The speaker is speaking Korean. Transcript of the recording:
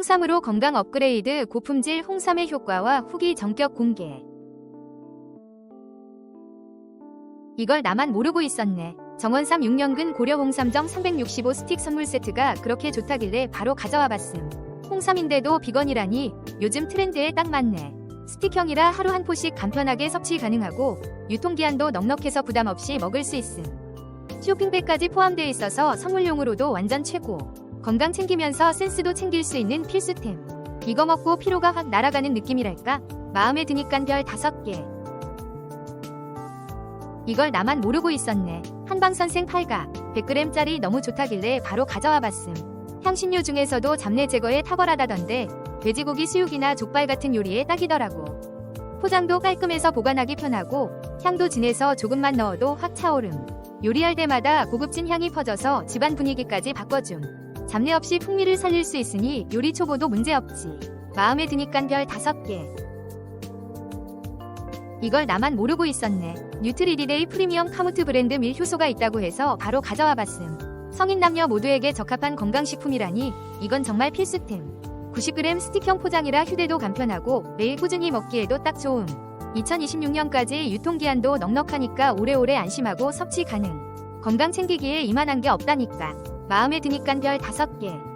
홍삼으로 건강 업그레이드 고품질 홍삼의 효과와 후기 전격 공개. 이걸 나만 모르고 있었네. 정원삼 6년근 고려 홍삼정 365 스틱 선물 세트가 그렇게 좋다길래 바로 가져와 봤음. 홍삼인데도 비건이라니 요즘 트렌드에 딱 맞네. 스틱형이라 하루 한 포씩 간편하게 섭취 가능하고 유통기한도 넉넉해서 부담 없이 먹을 수 있음. 쇼핑백까지 포함되어 있어서 선물용으로도 완전 최고. 건강 챙기면서 센스도 챙길 수 있는 필수템. 이거 먹고 피로가 확 날아가는 느낌이랄까? 마음에 드니깐 별 5개. 이걸 나만 모르고 있었네. 한방선생 8가 100g짜리 너무 좋다길래 바로 가져와 봤음. 향신료 중에서도 잡내 제거에 탁월하다던데 돼지고기 수육이나 족발 같은 요리에 딱이더라고. 포장도 깔끔해서 보관하기 편하고 향도 진해서 조금만 넣어도 확 차오름. 요리할 때마다 고급진 향이 퍼져서 집안 분위기까지 바꿔줌. 잡내 없이 풍미를 살릴 수 있으니 요리 초보도 문제없지. 마음에 드니깐 별 5개. 이걸 나만 모르고 있었네. 뉴트리디데이 프리미엄 카무트 브랜드 밀 효소가 있다고 해서 바로 가져와 봤음. 성인 남녀 모두에게 적합한 건강식품이라니 이건 정말 필수템. 90g 스틱형 포장이라 휴대도 간편하고 매일 꾸준히 먹기에도 딱 좋음. 2026년까지 유통기한도 넉넉하니까 오래오래 안심하고 섭취 가능. 건강 챙기기에 이만한 게 없다니까. 마음에 드니깐 별 5개.